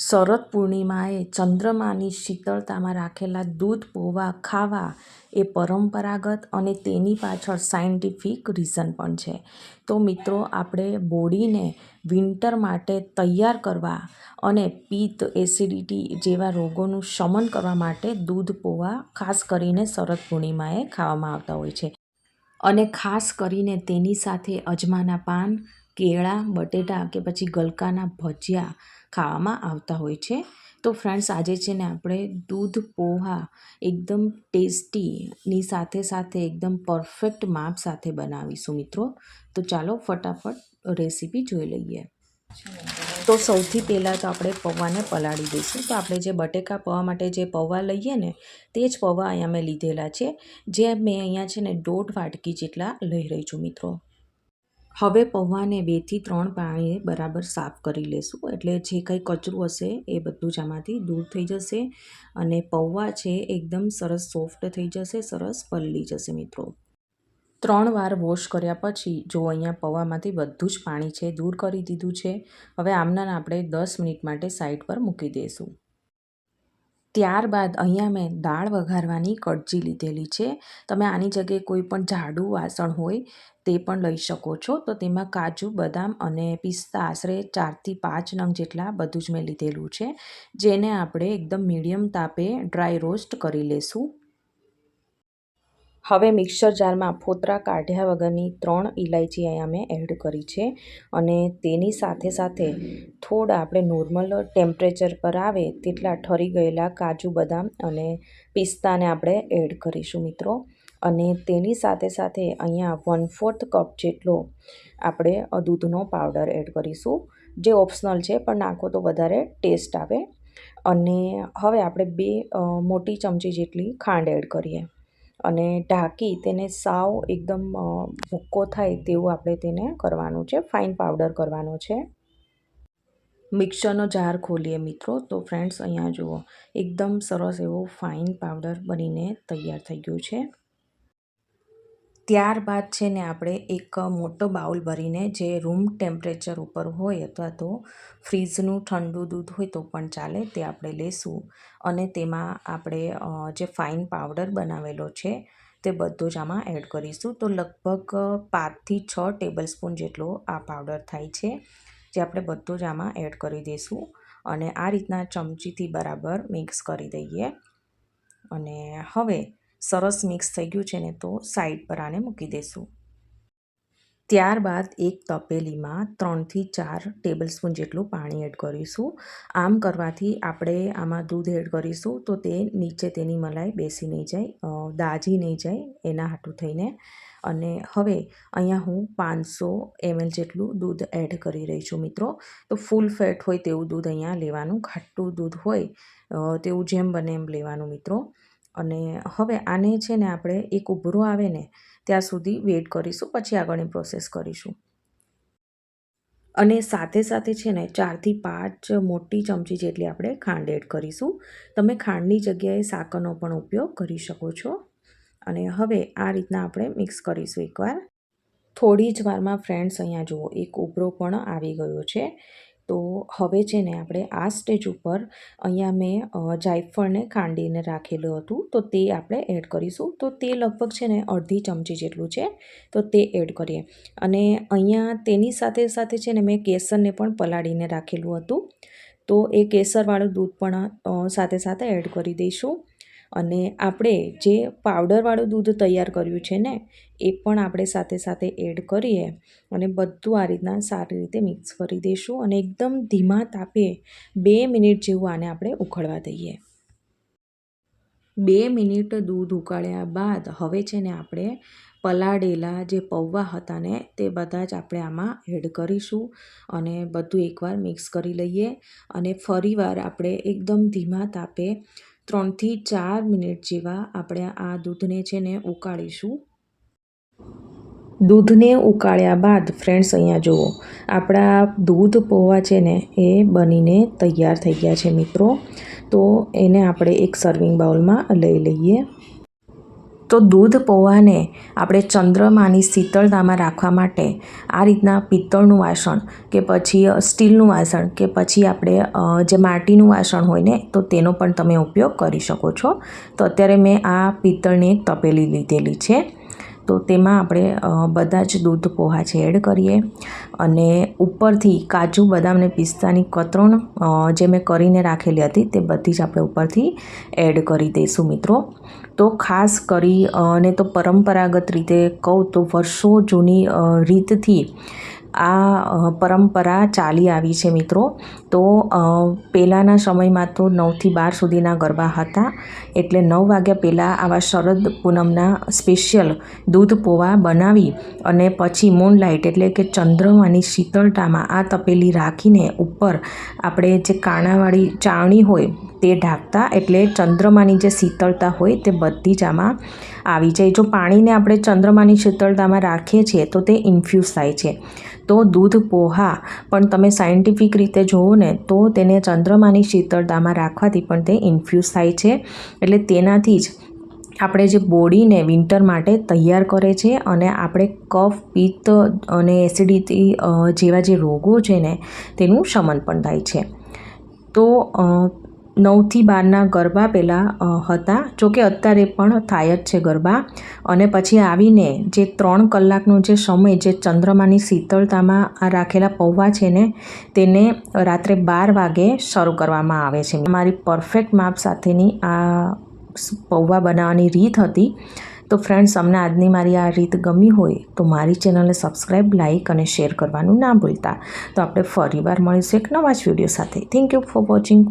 શરદ પૂર્ણિમાએ ચંદ્રમાની શીતળતામાં રાખેલા દૂધ પૌંઆ ખાવા એ પરંપરાગત અને તેની પાછળ સાયન્ટિફિક રીઝન પણ છે. તો મિત્રો, આપણે બોડીને વિન્ટર માટે તૈયાર કરવા અને પિત્ત એસિડિટી જેવા રોગોનું શમન કરવા માટે દૂધ પૌંઆ ખાસ કરીને શરદ પૂર્ણિમાએ ખાવામાં આવતા હોય છે. અને ખાસ કરીને તેની સાથે અજમાના પાન, કેળા, બટેટા કે પછી ગલકાના ભજીયા ખાવામાં આવતા હોય છે. તો ફ્રેન્ડ્સ, આજે છે ને આપણે દૂધ, પોહા એકદમ ટેસ્ટીની સાથે સાથે એકદમ પરફેક્ટ માપ સાથે બનાવીશું મિત્રો. તો ચાલો ફટાફટ રેસીપી જોઈ લઈએ. તો સૌથી પહેલાં તો આપણે પૌવાને પલાળી દઈશું. તો આપણે જે બટેકા પૌવા માટે જે પૌવા લઈએ ને, તે જ પૌવા અહીંયા મેં લીધેલા છે. જે મેં અહીંયા છે ને દોઢ વાટકી જેટલા લઈ રહી છું મિત્રો. હવે પૌવાને બેથી ત્રણ પાણીએ બરાબર સાફ કરી લેશું. એટલે જે કંઈ કચરું હશે એ બધું જ આમાંથી દૂર થઈ જશે અને પૌવા છે એકદમ સરસ સોફ્ટ થઈ જશે, સરસ પલળી જશે મિત્રો. ત્રણ વાર વોશ કર્યા પછી જો અહીંયા પૌવામાંથી બધું જ પાણી છે, દૂર કરી દીધું છે, હવે આમના આપણે દસ મિનિટ માટે સાઈડ પર મૂકી દઈશું ત્યારબાદ અહીંયા મેં દાળ વઘારવાની કડજી લીધેલી છે. તમે આની જગ્યાએ કોઈ પણ જાડું વાસણ હોય તે પણ લઈ શકો છો. તો તેમાં કાજુ, બદામ અને પિસ્તા આશરે ચારથી પાંચ નંગ જેટલા બધું જ મેં લીધેલું છે. જેને આપણે એકદમ મીડિયમ તાપે ડ્રાય રોસ્ટ કરી લેશું. હવે મિક્સર જારમાં ફોતરા કાઢ્યા વગરની ત્રણ ઇલાયચી અહીંયા મેં એડ કરી છે અને તેની સાથે સાથે થોડા આપણે નોર્મલ ટેમ્પરેચર પર આવે તેટલા ઠરી ગયેલા કાજુ બદામ અને પિસ્તાને આપણે એડ કરીશું મિત્રો. અને તેની સાથે સાથે અહીંયા વન ફોર્થ કપ જેટલો આપણે દૂધનો પાવડર એડ કરીશું, જે ઓપ્શનલ છે, પણ નાખો તો વધારે ટેસ્ટ આવે. અને હવે આપણે બે મોટી ચમચી જેટલી ખાંડ એડ કરીએ. અને ઢાંકી તેને સાવ એકદમ ભૂક્કો થાય તેવું આપણે તેને કરવાનું છે. ફાઇન પાવડર કરવાનો છે. મિક્સરનો જાર ખોલીએ મિત્રો. તો ફ્રેન્ડ્સ, અહીંયા જુઓ. એકદમ સરસ એવો ફાઇન પાવડર બનીને તૈયાર થઈ ગયું છે. ત્યારબાદ છે ને આપણે એક મોટો બાઉલ ભરીને જે રૂમ ટેમ્પરેચર ઉપર હોય અથવા તો ફ્રીઝનું ઠંડુ દૂધ હોય તો પણ ચાલે તે આપણે લેશું. અને તેમાં આપણે જે ફાઇન પાવડર બનાવેલો છે તે બધું જ આમાં એડ કરીશું. તો લગભગ પાંચથી છ ટેબલ સ્પૂન જેટલો આ પાવડર થાય છે જે આપણે બધું જ આમાં એડ કરી દઈશું અને આ રીતના ચમચીથી બરાબર મિક્સ કરી દઈએ. અને હવે સરસ મિક્સ થઈ ગયું છે ને તો સાઈડ પર આને મૂકી દઈશું ત્યારબાદ એક તપેલીમાં ત્રણથી ચાર ટેબલ સ્પૂન જેટલું પાણી એડ કરીશું. આમ કરવાથી આપણે આમાં દૂધ એડ કરીશું તો તે નીચે તેની મલાઈ બેસી નહીં જાય દાજી નહીં જાય એના હાટું થઈને. અને હવે અહીંયા હું પાંચસો એમએલ જેટલું દૂધ એડ કરી રહી છું મિત્રો. તો ફૂલ ફેટ હોય તેવું દૂધ અહીંયા લેવાનું, ખાટું દૂધ હોય તેવું જેમ બને એમ લેવાનું મિત્રો. અને હવે આને છે ને આપણે એક ઉભરો આવે ને, ત્યાં સુધી વેઇટ કરીશું, પછી આગળની પ્રોસેસ કરીશું. અને સાથે સાથે છે ને ચારથી પાંચ મોટી ચમચી જેટલી આપણે ખાંડ એડ કરીશું. તમે ખાંડની જગ્યાએ સાકરનો પણ ઉપયોગ કરી શકો છો. અને હવે આ રીતના આપણે મિક્સ કરીશું એકવાર. થોડી જ વારમાં ફ્રેન્ડ્સ અહીંયા જુઓ, એક ઉભરો પણ આવી ગયો છે. તો હવે છે ને આપણે આ સ્ટેજ ઉપર અહીંયા મેં જાયફળને ખાંડીને રાખેલું હતું. તો તે આપણે એડ કરીશું. તો તે લગભગ છે ને અડધી ચમચી જેટલું છે. તો તે એડ કરીએ. અને અહીંયા તેની સાથે સાથે છે ને મેં કેસરને પણ પલાળીને રાખેલું હતું. તો એ કેસરવાળું દૂધ પણ સાથે સાથે એડ કરી દઈશું. અને આપણે જે પાવડરવાળું દૂધ તૈયાર કર્યું છે ને, એ પણ આપણે સાથે સાથે એડ કરીએ અને બધું આ રીતના સારી રીતે મિક્સ કરી દઈશું અને એકદમ ધીમા તાપે બે મિનિટ જેવું આને આપણે ઉકળવા દઈએ. બે મિનિટ દૂધ ઉકાળ્યા બાદ હવે છે ને આપણે પલાળેલા જે પૌવા હતા ને, તે બધા જ આપણે આમાં એડ કરીશું અને બધું એકવાર મિક્સ કરી લઈએ અને ફરીવાર આપણે એકદમ ધીમા તાપે ત્રણથી ચાર મિનિટ જેવા આપણે આ દૂધને છે ને ઉકાળીશું. દૂધને ઉકાળ્યા બાદ ફ્રેન્ડ્સ, અહીંયા જુઓ, આપણા દૂધ પૌવા છે ને એ બનીને તૈયાર થઈ ગયા છે મિત્રો. તો એને આપણે એક સર્વિંગ બાઉલમાં લઈ લઈએ. તો દૂધ પૌવાને આપણે ચંદ્રમાની શીતળતામાં રાખવા માટે આ રીતના પિત્તળનું વાસણ કે પછી સ્ટીલનું વાસણ કે પછી આપણે જે માટીનું વાસણ હોય ને, તો તેનો પણ તમે ઉપયોગ કરી શકો છો. તો અત્યારે મેં આ પિત્તળની એક તપેલી લીધેલી છે. તો તેમાં આપણે બધા જ દૂધ પોહા છે એડ કરીએ. અને ઉપરથી કાજુ, બદામ અને પિસ્તાની કતરણ જે મેં કરીને રાખેલી હતી તે બધી જ આપણે ઉપરથી એડ કરી દઈશું મિત્રો. તો ખાસ કરી અને તો પરંપરાગત રીતે કહું તો વર્ષો જૂની રીતથી આ પરંપરા ચાલી આવી છે મિત્રો. તો પહેલાંના સમયમાં તો નવથી બાર સુધીના ગરબા હતા. એટલે નવ વાગ્યા પહેલાં આવા શરદ પૂનમના સ્પેશિયલ દૂધ પોવા બનાવી અને પછી મૂનલાઇટ એટલે કે ચંદ્રમાની શીતળતામાં આ તપેલી રાખીને ઉપર આપણે જે કાણાવાળી ચાવણી હોય તે ઢાંકતા એટલે ચંદ્રમાની જે શીતળતા હોય તે બધી જ આમાં આવી જાય. જો પાણીને આપણે ચંદ્રમાની શીતળતામાં રાખીએ છીએ તો તે ઇન્ફ્યુઝ થાય છે. તો દૂધ પોહા. પણ તમે સાયન્ટિફિક રીતે જુઓ ને, તો તેને ચંદ્રમાની શીતળતામાં રાખવાથી પણ તે ઇન્ફ્યુઝ થાય છે. એટલે તેનાથી જ આપણે જે બોડીને વિન્ટર માટે તૈયાર કરે છે અને આપણે કફ, પિત્ત અને એસિડિટી જેવા જે રોગો છે ને, તેનું શમન પણ થાય છે. તો નવથી બારના ગરબા પહેલાં હતા. જોકે અત્યારે પણ થાય જ છે ગરબા. અને પછી આવીને જે ત્રણ કલાકનો જે સમય, જે ચંદ્રમાની શીતળતામાં આ રાખેલા પૌવા છે ને, તેને રાત્રે બાર વાગે શરૂ કરવામાં આવે છે. મારી પરફેક્ટ માપ સાથેની આ પૌવા બનાવવાની રીત હતી. તો ફ્રેન્ડ્સ તમને આજની મારી આ રીત ગમી હોય તો મારી ચેનલને સબસ્ક્રાઈબ લાઇક અને શેર કરવાનું ના ભૂલતા. તો આપણે ફરીવાર મળીશું એક નવા જ વીડિયો સાથે. Thank you for watching.